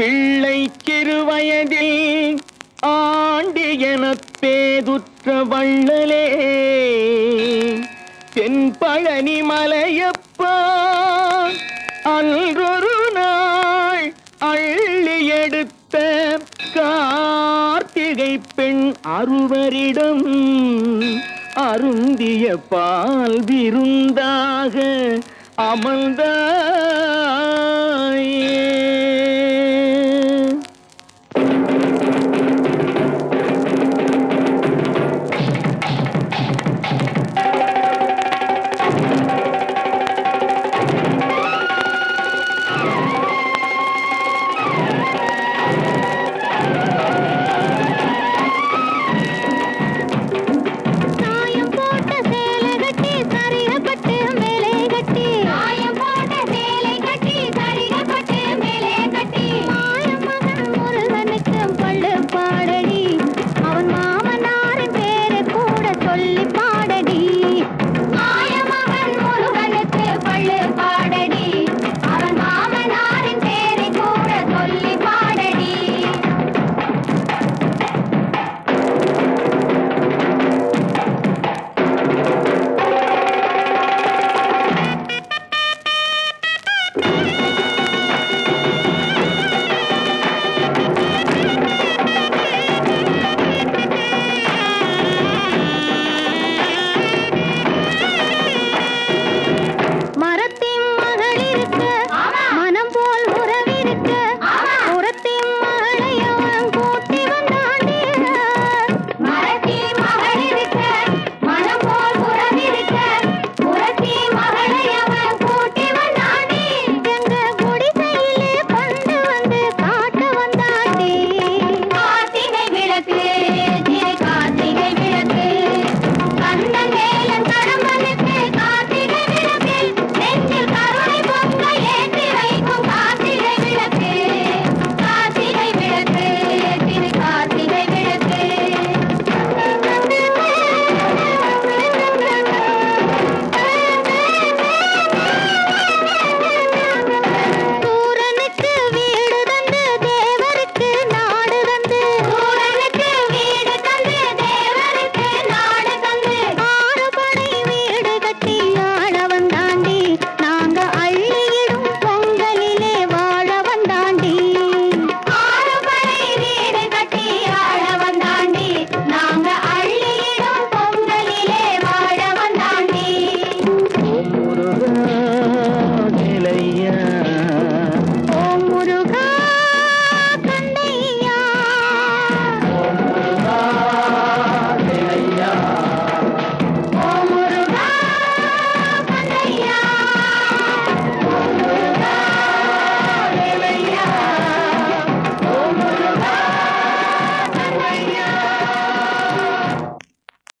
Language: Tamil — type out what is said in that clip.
பிள்ளை சிறுவயதில் ஆண்டு எனப் பேதுற்ற வள்ளலே. தென்பழனி மலையப்பா அன்றொரு நாள் அள்ளி எடுத்த கார்த்திகை பெண் அறுவரிடம் அருந்திய பால் விருந்தாக அமர்ந்தாயே